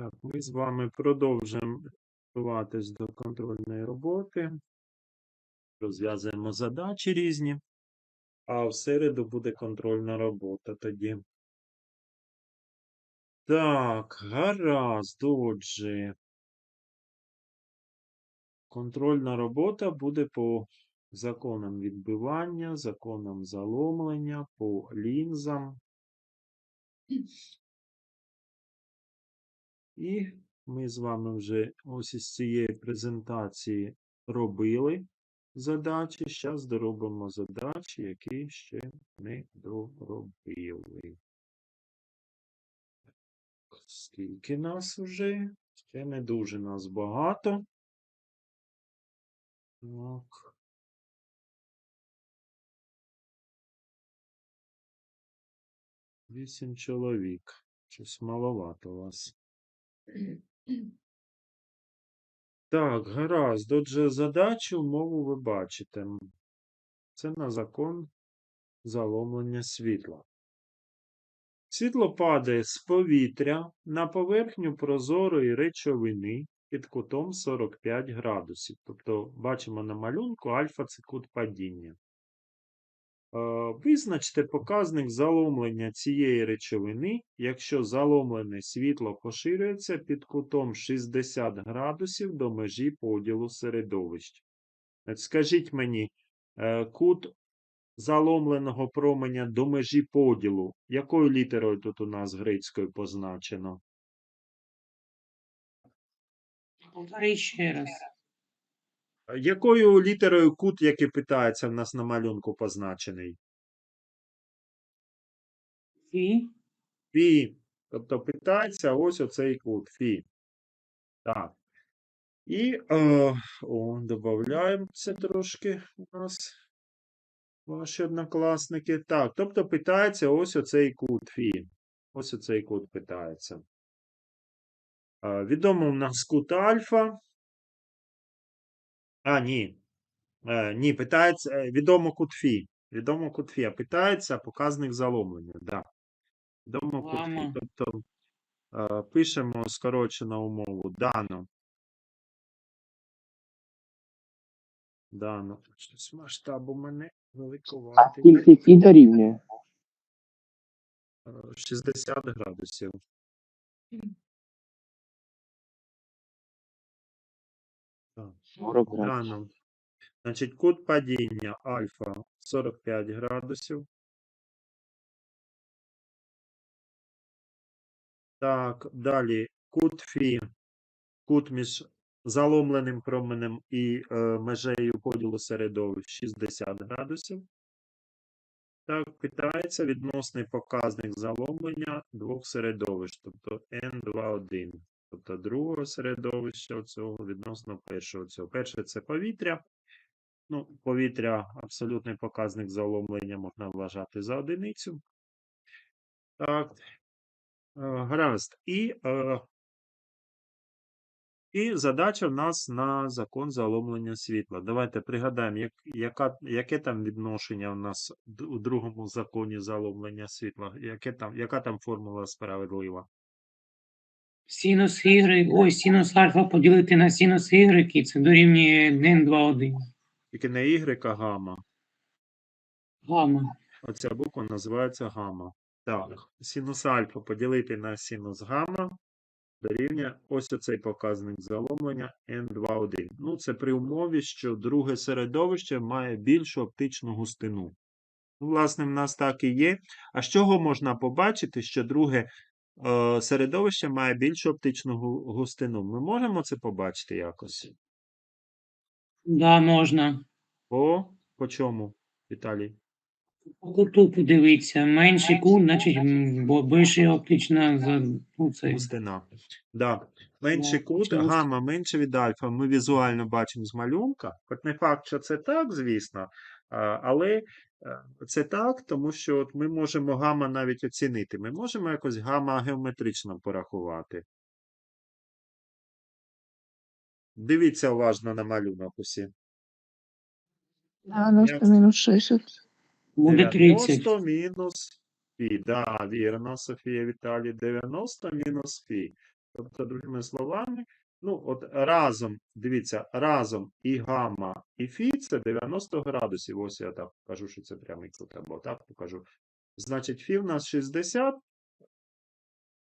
Так, ми з вами продовжуємо готуватись до контрольної роботи. Розв'язуємо задачі різні. А в середу буде контрольна робота тоді. Так, гаразд, отже. Контрольна робота буде по законам відбивання, законам заломлення, по лінзам. І ми з вами вже ось із цієї презентації робили задачі. Зараз доробимо задачі, які ще не доробили. Скільки нас вже? Ще не дуже нас багато. Так. Вісім чоловік. Щось маловато вас. Так, гаразд. Отже, задачу умову ви бачите. Це на закон заломлення світла. Світло падає з повітря на поверхню прозорої речовини під кутом 45 градусів. Тобто, бачимо на малюнку альфа це кут падіння. Е, Визначте показник заломлення цієї речовини, якщо заломлене світло поширюється під кутом 60 градусів до межі поділу середовищ. Скажіть мені, е, кут заломленого променя до межі поділу, якою літерою тут у нас грецькою позначено? Повтори ще раз. Якою літерою кут, який питається в нас на малюнку, позначений? Фі. Фі. Тобто питається ось оцей кут Фі. Так. І е, о, додаємо це трошки у нас. Ваші однокласники. Так, тобто питається ось оцей кут Фі. Ось оцей кут питається. Е, відомо в нас кут альфа. А, ні. Е, ні, питається е, відомо кут Фі. Відомо кут Фі. А питається показник заломлення. Да. Відомо кут Фі. Тобто е, пишемо скорочену умову. Дано. Дано. Щось масштаб у мене А великоватий. скільки фі дорівнює? Е, 60 градусів. 40 градусів. Значить, кут падіння альфа 45 градусів. Так, далі кут фі, кут між заломленим променем і е, межею поділу середовищ 60 градусів. Так, питається відносний показник заломлення двох середовищ, тобто N2,1. Тобто другого середовища цього відносно першого цього. Перше це повітря. Ну, повітря абсолютний показник заломлення можна вважати за одиницю. Так. Е, Гаразд. І, е, і задача в нас на закон заломлення світла. Давайте пригадаємо, як, яка, яке там відношення у нас у другому законі заломлення світла. Яке там, яка там формула справедлива? Синус Y, ой, синус альфа поділити на синус Y, це дорівнює n 2 1. Тільки не Y, а гамма. Гамма. Оця буква називається гамма. Так, синус альфа поділити на синус гамма дорівнює ось оцей показник заломлення N2,1. Ну, це при умові, що друге середовище має більшу оптичну густину. Ну, Власне, в нас так і є. А з чого можна побачити, що друге середовище має більшу оптичну густину? Ми можемо це побачити якось? Да, можна. По, по чому, Віталій? По куту подивитися. Менший кут, значить, бо більше оптична за ну, це. Густина. Да. Менший кут, гамма менше від альфа. Ми візуально бачимо з малюнка. Хоч не факт, що це так, звісно, але е, це так, тому що от ми можемо гамма навіть оцінити. Ми можемо якось гамма геометрично порахувати. Дивіться уважно на малюнок усі. 90 мінус 60. Буде 30. 90 мінус фі. Да, вірно, Софія Віталій. 90 мінус фі. Тобто, другими словами, ну, от разом, дивіться, разом і гамма, і фі це 90 градусів. Ось я так покажу, що це прямий кут, або так покажу. Значить, фі в нас 60,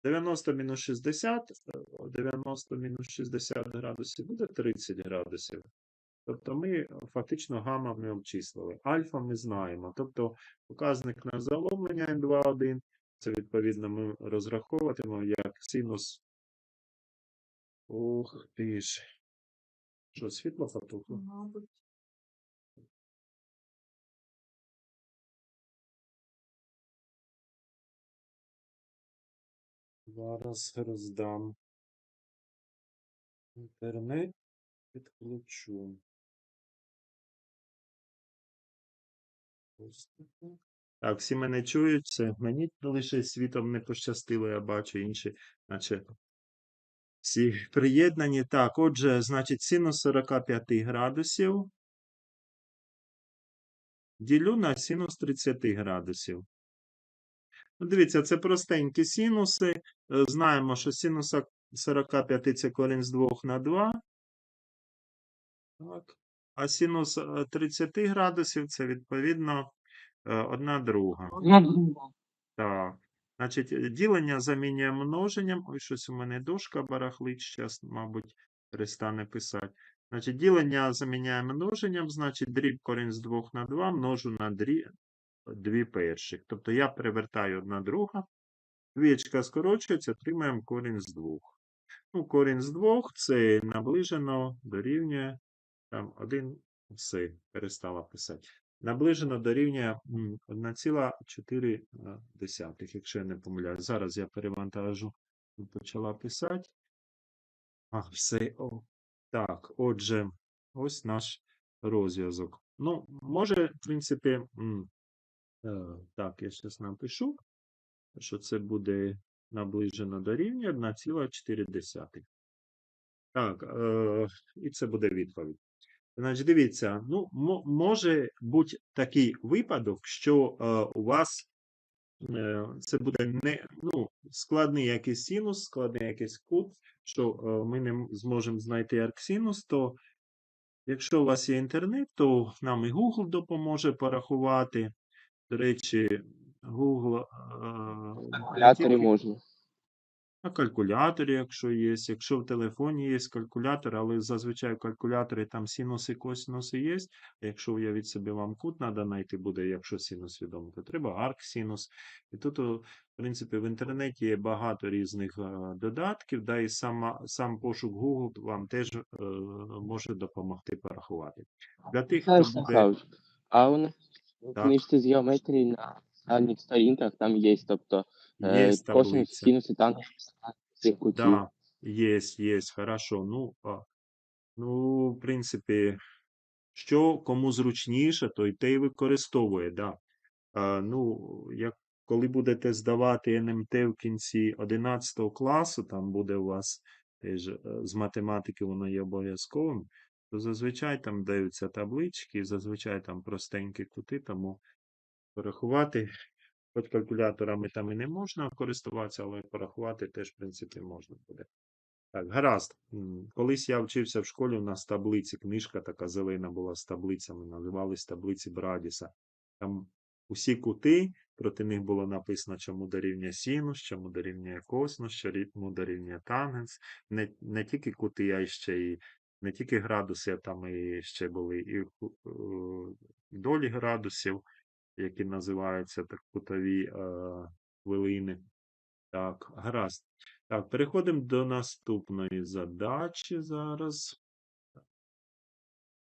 90 мінус 60, е, 90 мінус 60 градусів буде 30 градусів. Тобто ми е, фактично гамма ми обчислили. Альфа ми знаємо. Тобто показник на заломлення N2,1, це відповідно ми розраховуватимемо як синус. Ух ти ж. Що, світло потухло? Мабуть. Зараз роздам. Інтернет підключу. Так, всі мене чують, мені лише світом не пощастило, я бачу інші, наче всі приєднані. Так, отже, значить, синус 45 градусів ділю на синус 30 градусів. Ну, дивіться, це простенькі синуси. Е, Знаємо, що синус 45 це корінь з 2 на 2. Так. А синус е, 30 градусів це відповідно е, одна друга. Одна друга. Так. Значить, е, ділення замінює множенням. Ой, щось у мене дошка барахлить, зараз, мабуть, перестане писати. Значить, ділення заміняє множенням, значить, дріб корінь з 2 на 2 множу на дріб, дві перших. Тобто я перевертаю одна друга. Двічка скорочується, отримаємо корінь з 2. Ну, корінь з 2 це наближено дорівнює там 1, все, перестала писати. Наближено дорівнює м, 1,4, якщо я не помиляюсь. Зараз я перевантажу. Почала писати. А, все. О. Так, отже, ось наш розв'язок. Ну, може, в принципі, е, так, я зараз напишу, що це буде наближено до рівня 1,4. Так, е, і це буде відповідь. Значить, дивіться, ну, може бути такий випадок, що е, у вас е, це буде не ну, складний якийсь синус, складний якийсь кут, що е, ми не зможемо знайти арксинус, то якщо у вас є інтернет, то нам і Google допоможе порахувати. До речі, Google е, тільки- можна. На калькуляторі, якщо є, якщо в телефоні є калькулятор, але зазвичай в калькуляторі там синуси, косинуси є. А якщо уявіть собі, вам кут треба знайти буде, якщо синус відомий, то треба арксинус. І тут, в принципі, в інтернеті є багато різних е, додатків, да, і сама, сам пошук Google вам теж е, може допомогти порахувати. Для тих, хто буде... А у нас в книжці з геометрії на останніх сторінках там є, тобто Є е, косинус, таблиця. цих кутів. Да, есть, есть, хорошо. Ну, а, ну, в принципі, що кому зручніше, то й те й використовує, да. А, ну, як коли будете здавати НМТ в кінці 11 класу, там буде у вас теж е, з математики воно є обов'язковим, то зазвичай там даються таблички, зазвичай там простенькі кути, тому порахувати, хоч калькуляторами там і не можна користуватися, але порахувати теж, в принципі, можна буде. Так, гаразд. Колись я вчився в школі, у нас таблиці, книжка така зелена була з таблицями, називались таблиці Брадіса. Там усі кути, проти них було написано, чому дорівнює синус, чому дорівнює косинус, чому дорівнює тангенс. Не, не тільки кути, а ще і не тільки градуси, а там і ще були і е, долі градусів, які називаються так кутові е, хвилини. Так, гаразд. Так, переходимо до наступної задачі зараз.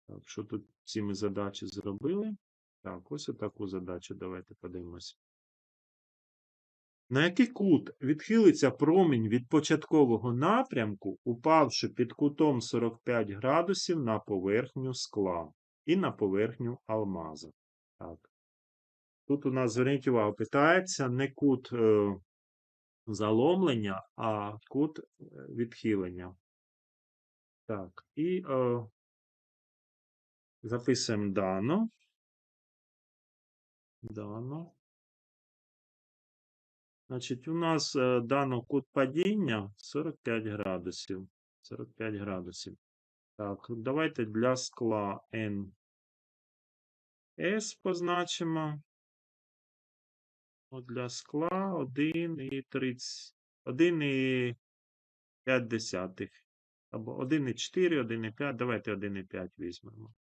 Так, що тут ці ми задачі зробили? Так, ось таку задачу давайте подивимось. На який кут відхилиться промінь від початкового напрямку, упавши під кутом 45 градусів на поверхню скла і на поверхню алмаза? Так. Тут у нас, зверніть увагу, питається не кут е, заломлення, а кут е, відхилення. Так, і е, записуємо дано. Дано. Значить, у нас е, дано кут падіння 45 градусів. 45 градусів. Так, давайте для скла N S позначимо. От для скла 1 і 30, 1 і 5 десятих. Або 1,4, 1,5, давайте 1,5 візьмемо.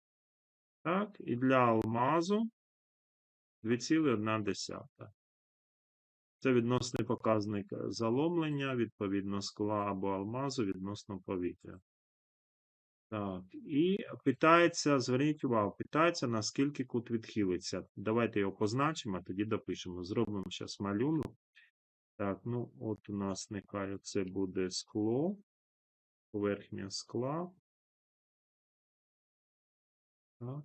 Так, і для алмазу 2,1. Це відносний показник заломлення, відповідно, скла або алмазу відносно повітря. Так, і питається, зверніть увагу, питається, наскільки кут відхилиться. Давайте його позначимо, а тоді допишемо. Зробимо зараз малюнок. Так, ну от у нас нехай це буде скло, поверхня скла. Так.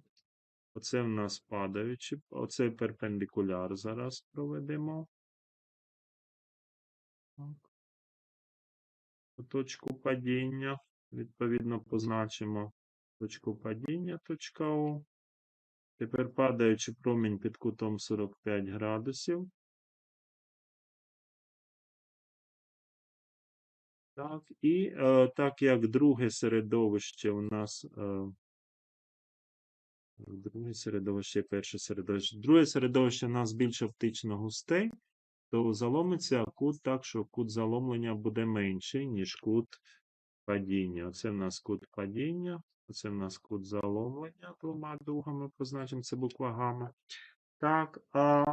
Оце в нас падаючи, оце перпендикуляр зараз проведемо. Так. Точку падіння, відповідно, позначимо точку падіння, точка О. Тепер падаючи промінь під кутом 45 градусів. Так, і е, так як друге середовище у нас. Е, друге середовище, перше середовище. Друге середовище у нас більш оптично густе, то заломиться кут так, що кут заломлення буде менший, ніж кут падіння. Оце в нас кут падіння, оце в нас кут заломлення двома дугами, позначимо, це буква гамма. Так, а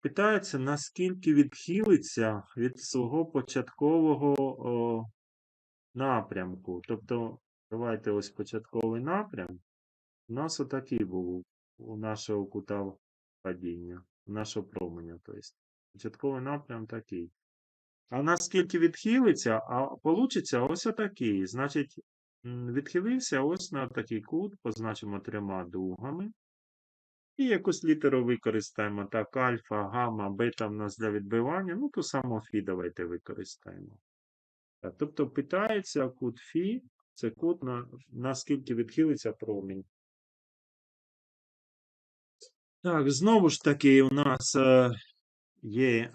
питається, наскільки відхилиться від свого початкового о, напрямку. Тобто, давайте ось початковий напрям. У нас отакий був у нашого кута падіння, у нашого променя. Тобто, початковий напрям такий. А наскільки відхилиться, а получиться ось отакий. Значить, відхилився ось на такий кут, позначимо трьома дугами. І якусь літеру використаємо. Так, альфа, гамма, бета в нас для відбивання. Ну, ту саму фі давайте використаємо. Тобто питається кут фі, це кут, на, наскільки відхилиться промінь. Так, знову ж таки, у нас е, є е,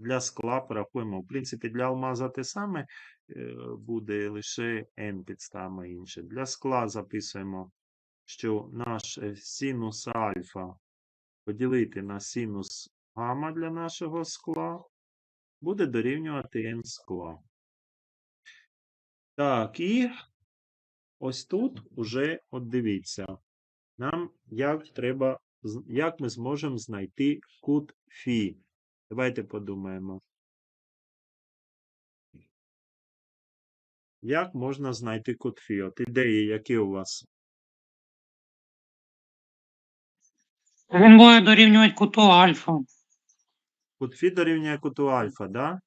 для скла, порахуємо. В принципі, для алмаза те саме е, буде лише n підстави інше. Для скла записуємо, що наш е, синус альфа поділити на синус гамма для нашого скла буде дорівнювати n скла. Так, і ось тут уже, от дивіться, нам як треба, як ми зможемо знайти кут фі. Давайте подумаємо. Як можна знайти кут фі? От ідеї, які у вас? Він буде дорівнювати куту альфа. Кут фі дорівнює куту альфа, да?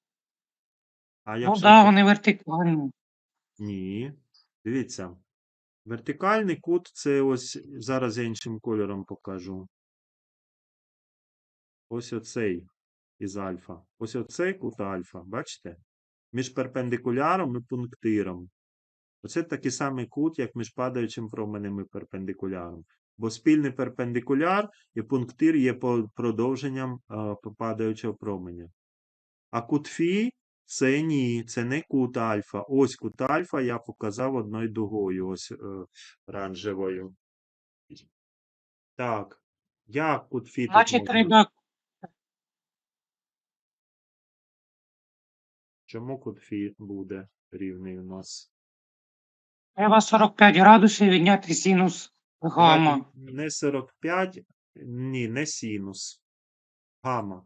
А Ну так, да, вони вертикальні. Ні. Дивіться. Вертикальний кут це ось зараз я іншим кольором покажу. Ось оцей із альфа. Ось оцей кут альфа, бачите? Між перпендикуляром і пунктиром. Оце такий самий кут, як між падаючим променем і перпендикуляром. Бо спільний перпендикуляр і пунктир є продовженням е, падаючого променя. А кут фі це ні, це не кут альфа. Ось кут альфа я показав одною дугою, ось е, оранжевою. Так. Як кут фі Значить, треба Чому кут фі буде рівний у нас? Треба 45 градусів відняти синус. Давайте Не 45, ні, не синус. Гамма.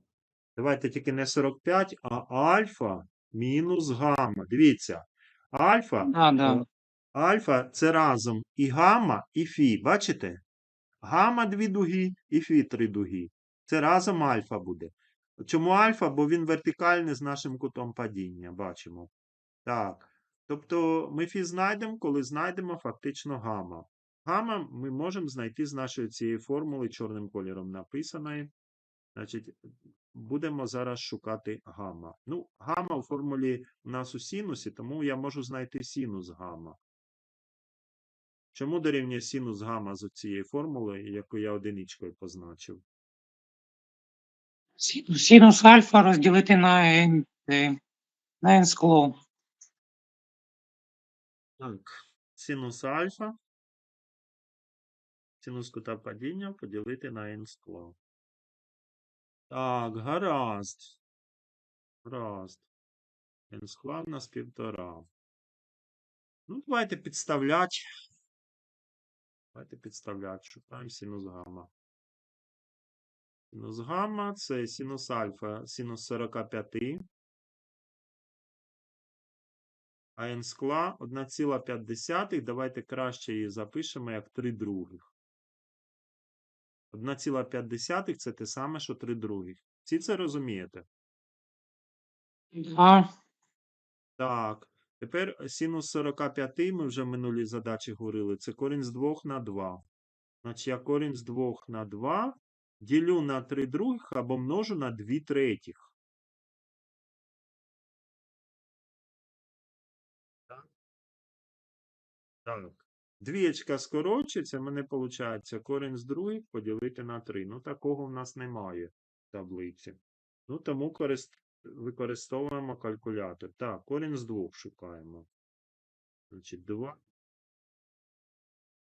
Давайте тільки не 45, а альфа мінус гамма. Дивіться. Альфа, Да, да. е, альфа це разом і гамма, і фі. Бачите? Гамма дві дуги і фі три дуги. Це разом альфа буде. Чому альфа? Бо він вертикальний з нашим кутом падіння. Бачимо. Так. Тобто ми фі знайдемо, коли знайдемо фактично гамма. Гамма ми можемо знайти з нашої цієї формули чорним кольором написаної. Значить, будемо зараз шукати гамма. Ну, гамма у формулі у нас у синусі, тому я можу знайти синус гамма. Чому дорівнює синус гамма з цієї формули, яку я одиничкою позначив? Синус альфа розділити на n, е, на n скло. Так, синус альфа. Синус кута падіння поділити на n скло. Так, гаразд. Гаразд. n скла в нас півтора. Ну, давайте підставляти. Давайте підставляти. Шукаємо синус гамма. Синус гамма це синус альфа, синус 45. А n скла 1,5. Давайте краще її запишемо як 3 других. 1,5 це те саме, що 3 других. Всі це розумієте? А, Так. Тепер синус 45 ми вже в минулій задачі говорили. Це корінь з 2 на 2. Значить, я корінь з 2 на 2 ділю на 3 других або множу на 2 третіх. Так. Так. Двієчка скорочується, в мене виходить корінь з других поділити на 3. Ну, такого в нас немає в таблиці. Ну, тому корист... використовуємо калькулятор. Так, корінь з 2 шукаємо. Значить, 2.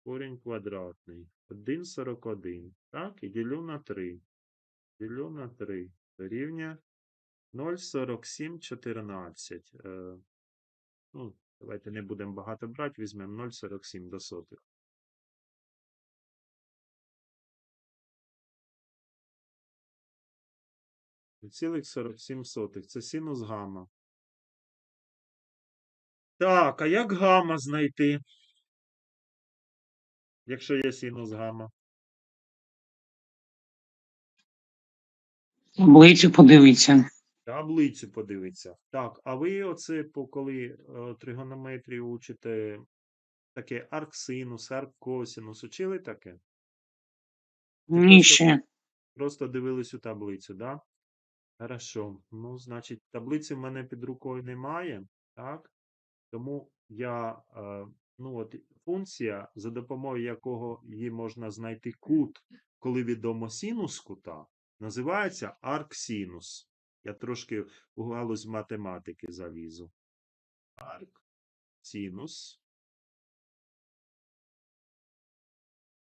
Корінь квадратний. 1,41. Так, і ділю на 3. Ділю на 3. Дорівнює 0,4714. Е, ну, давайте не будемо багато брати, візьмемо 0,47 до сотих. Цілих 47 сотих. Це синус гамма. Так, а як гамма знайти? Якщо є синус гамма. таблицю подивіться. Таблицю подивиться. Так, а ви оце, коли е, тригонометрію учите, таке арксинус, арккосинус, учили таке? Ні ще. Просто дивились у таблицю, да? Хорошо. Ну, значить, таблиці в мене під рукою немає, так? Тому я, е, ну от функція, за допомогою якого її можна знайти кут, коли відомо синус кута, називається арксинус. Я трошки у галузь математики залізу. Арксинус.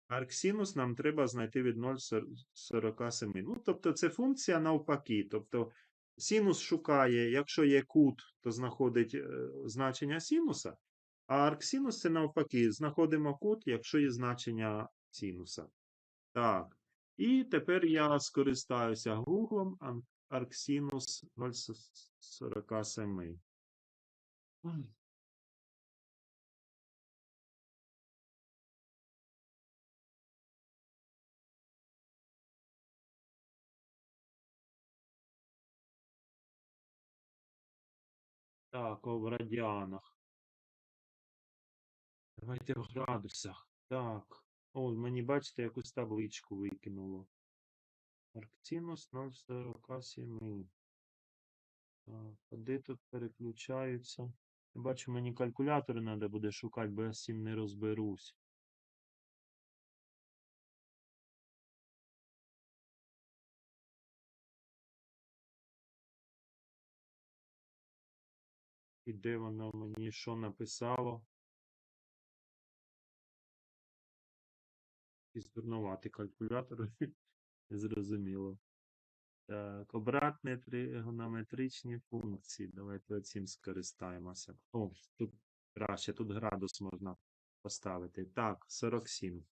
Арксинус нам треба знайти від 0,47. Ну, тобто це функція навпаки. Тобто синус шукає, якщо є кут, то знаходить е, значення синуса, а арксинус це навпаки. Знаходимо кут, якщо є значення синуса. Так. І тепер я скористаюся гуглом арксинус 0,47. Ой. Так, в радіанах. Давайте в градусах. Так. О, мені бачите, якусь табличку викинуло. Арктинус 0,47. Так, а тут переключаються? Я бачу, мені калькулятори треба буде шукати, бо я з цим не розберусь. І де воно мені що написало? Якийсь дурнуватий калькулятор. Незрозуміло. Так, обратні тригонометричні функції. Давайте цим скористаємося. О, тут краще, тут градус можна поставити. Так, 47.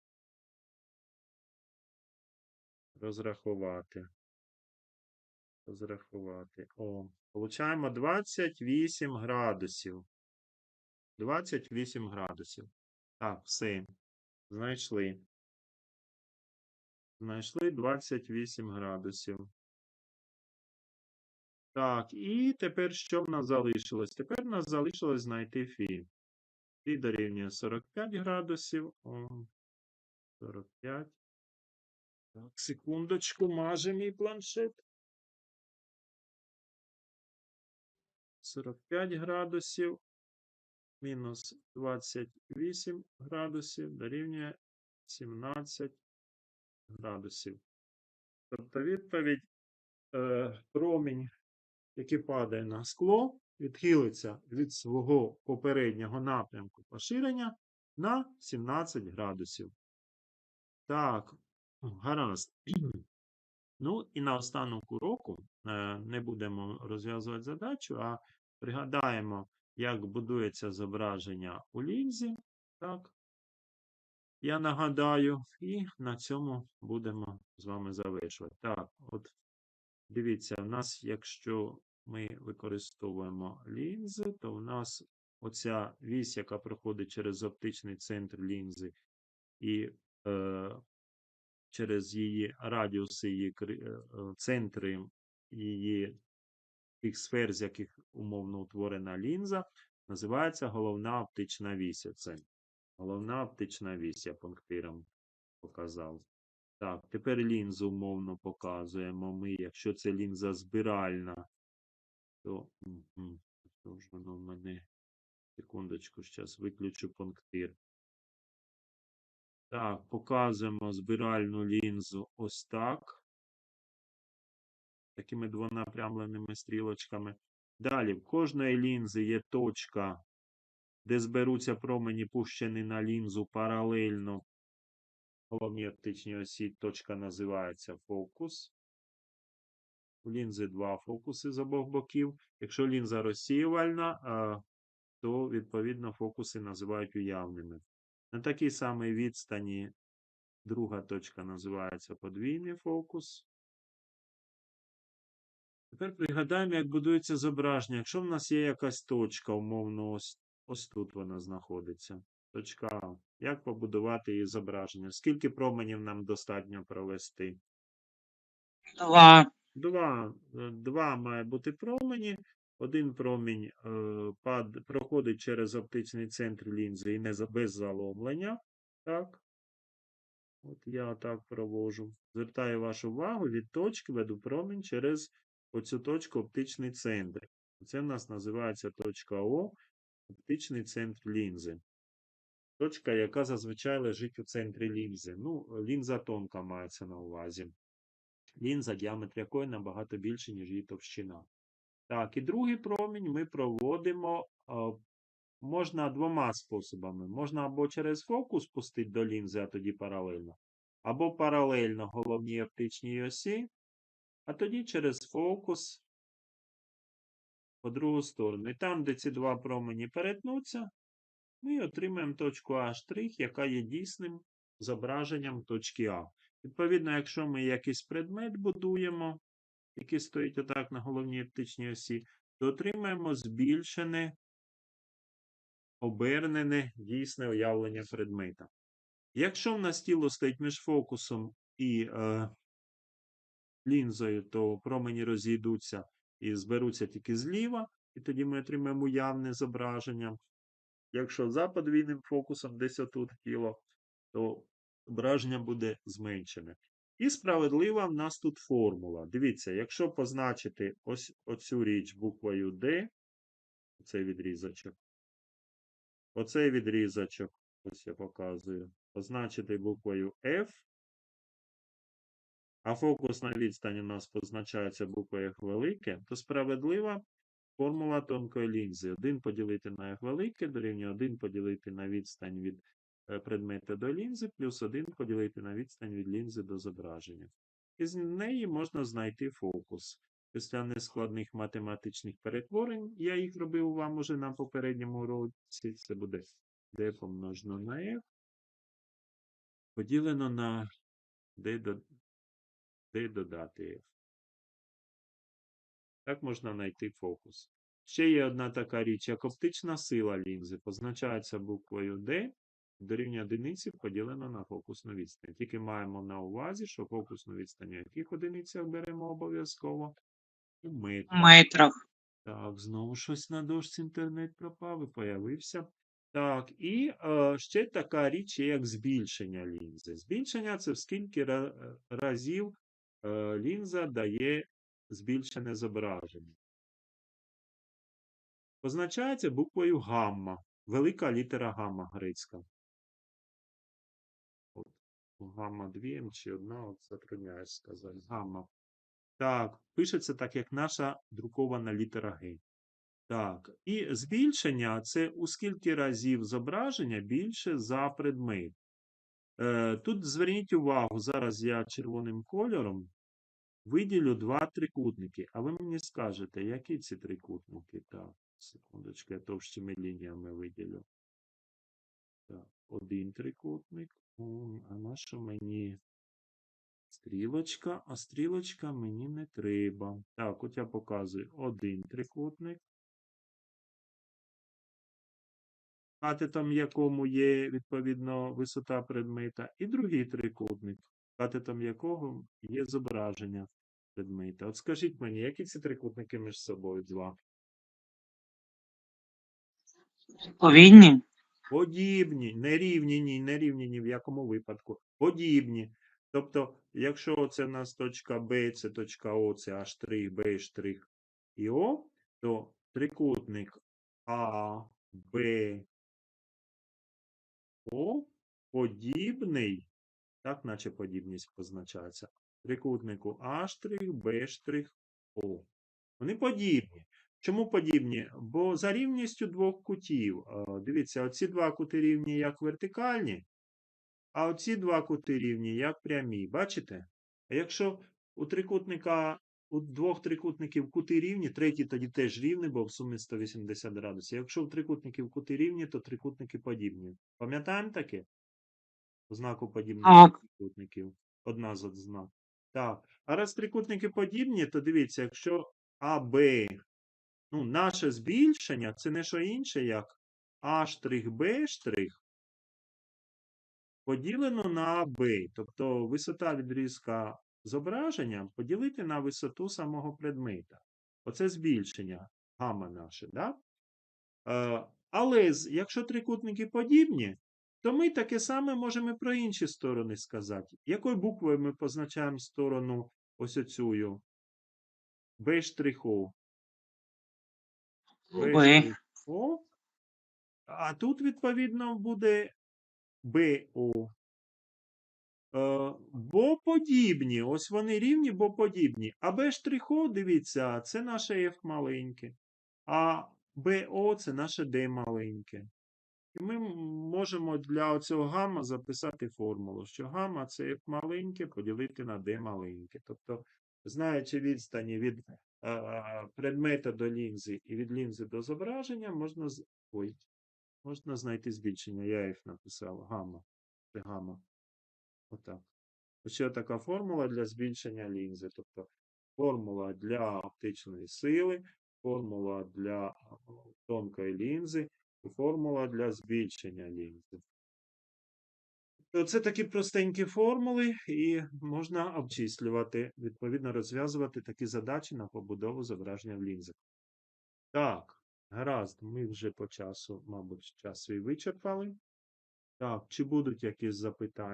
Розрахувати. Розрахувати. О, получаємо 28 градусів. 28 градусів. Так, все. Знайшли. Знайшли 28 градусів. Так, і тепер що в нас залишилось? Тепер в нас залишилось знайти фі. Фі дорівнює 45 градусів. О, 45. Так, секундочку, маже мій планшет. 45 градусів. Мінус 28 градусів дорівнює 17 градусів. Тобто відповідь е, промінь, який падає на скло, відхилиться від свого попереднього напрямку поширення на 17 градусів. Так, гаразд. Ну і на останок уроку е, не будемо розв'язувати задачу, а пригадаємо, як будується зображення у лінзі. Так. Я нагадаю, і на цьому будемо з вами завершувати. Так, от дивіться, в нас, якщо ми використовуємо лінзи, то в нас оця вісь, яка проходить через оптичний центр лінзи, і е, через її радіуси, її е, центри її тих сфер, з яких умовно утворена лінза, називається головна оптична вісь. Це головна оптична вісь, я пунктиром показав. Так, тепер лінзу умовно показуємо ми. Якщо це лінза збиральна, то що ж воно в мене. Секундочку, зараз виключу пунктир. Так, показуємо збиральну лінзу ось так. Такими двонапрямленими стрілочками. Далі, в кожної лінзи є точка, де зберуться промені, пущені на лінзу паралельно головній оптичній осі. Точка називається фокус. У лінзи два фокуси з обох боків. Якщо лінза розсіювальна, то відповідно фокуси називають уявними. На такій самій відстані друга точка називається подвійний фокус. Тепер пригадаємо, як будується зображення. Якщо в нас є якась точка, умовно, ось, ось тут вона знаходиться. Точка А. Як побудувати її зображення? Скільки променів нам достатньо провести? Два. Два, е, два має бути промені. Один промінь е, пад, проходить через оптичний центр лінзи і не за- без заломлення. Так. От я так провожу. Звертаю вашу увагу, від точки веду промінь через оцю точку оптичний центр. Це в нас називається точка О, оптичний центр лінзи. Точка, яка зазвичай лежить у центрі лінзи. Ну, лінза тонка мається на увазі. Лінза, діаметр якої набагато більше, ніж її товщина. Так, і другий промінь ми проводимо можна двома способами. Можна або через фокус пустити до лінзи, а тоді паралельно, або паралельно головній оптичній осі, а тоді через фокус по другу сторону. І там, де ці два промені перетнуться, ми отримаємо точку А', яка є дійсним зображенням точки А. Відповідно, якщо ми якийсь предмет будуємо, який стоїть отак на головній оптичній осі, то отримаємо збільшене, обернене дійсне уявлення предмета. Якщо в нас тіло стоїть між фокусом і е, лінзою, то промені розійдуться і зберуться тільки зліва, і тоді ми отримаємо уявне зображення. Якщо за подвійним фокусом десь отут тіло, то зображення буде зменшене. І справедлива в нас тут формула. Дивіться, якщо позначити ось оцю річ буквою D, цей відрізочок, оцей відрізочок, ось я показую, позначити буквою F, а фокусна відстань у нас позначається буквою F велике, то справедлива формула тонкої лінзи. 1 поділити на F велике дорівнює 1 поділити на відстань від е, предмета до лінзи, плюс 1 поділити на відстань від лінзи до зображення. Із неї можна знайти фокус. Після нескладних математичних перетворень, я їх робив вам уже на попередньому уроці, це буде d помножено на f, поділено на d, d додати f. Так можна знайти фокус. Ще є одна така річ, як оптична сила лінзи, позначається буквою D, дорівнює одиниці поділено на фокусну відстань. Тільки маємо на увазі, що фокусну відстань у яких одиницях беремо обов'язково? У метрах. метрах. Так, знову щось на дошці інтернет пропав і появився. Так, і е, ще така річ, є, як збільшення лінзи. Збільшення це в скільки разів лінза дає збільшене зображення. Позначається буквою гамма. Велика літера гамма грецька. От, гамма 2 чи одна, от затрудняюсь сказати. Гамма. Так, пишеться так, як наша друкована літера Г. Так, і збільшення це у скільки разів зображення більше за предмет. Е, тут зверніть увагу, зараз я червоним кольором виділю два трикутники, а ви мені скажете, які ці трикутники? Так, секундочку, я товщими лініями виділю. Так, один трикутник. А на що мені стрілочка? А стрілочка мені не треба. Так, от я показую один трикутник. Катетом якому є відповідно висота предмета, і другий трикутник, катетом якого є зображення предмета. От скажіть мені, які ці трикутники між собою два? Відповідні. Подібні, не рівні, ні, не рівні ні в якому випадку. Подібні. Тобто, якщо це у нас точка Б, це точка О, це А Б штрих і О, то трикутник А, Б, О подібний, так, наче подібність позначається, трикутнику А Б О. Вони подібні. Чому подібні? Бо за рівністю двох кутів. Дивіться, оці два кути рівні як вертикальні, а оці два кути рівні як прямі. Бачите? А якщо у трикутника, у двох трикутників кути рівні, третій тоді теж рівний, бо в сумі 180 градусів. Якщо у трикутників кути рівні, то трикутники подібні. Пам'ятаємо таке? Ознаку подібності Так. трикутників. Одна з ознак. Так. А раз трикутники подібні, то дивіться, якщо АБ, ну, наше збільшення, це не що інше, як А-Б поділено на АБ. Тобто висота відрізка зображення поділити на висоту самого предмета. Оце збільшення гама наше, да? Е, але якщо трикутники подібні, то ми таке саме можемо про інші сторони сказати. Якою буквою ми позначаємо сторону ось оцю? Б штриху. Б. А тут, відповідно, буде БО. Е, бо подібні. Ось вони рівні, бо подібні. А Б дивіться, це наше F маленьке. А БО це наше D маленьке. І ми можемо для цього гамма записати формулу, що гамма це F маленьке поділити на D маленьке. Тобто, знаючи відстані від е, предмета до лінзи і від лінзи до зображення, можна, ой, можна знайти збільшення. Я F написав. Гамма. Це гамма. Отак. Ще така формула для збільшення лінзи. Тобто формула для оптичної сили, формула для тонкої лінзи і формула для збільшення лінзи. Це такі простенькі формули, і можна обчислювати, відповідно розв'язувати такі задачі на побудову зображення в лінзах. Так, гаразд, ми вже по часу, мабуть, час свій вичерпали. Так, чи будуть якісь запитання?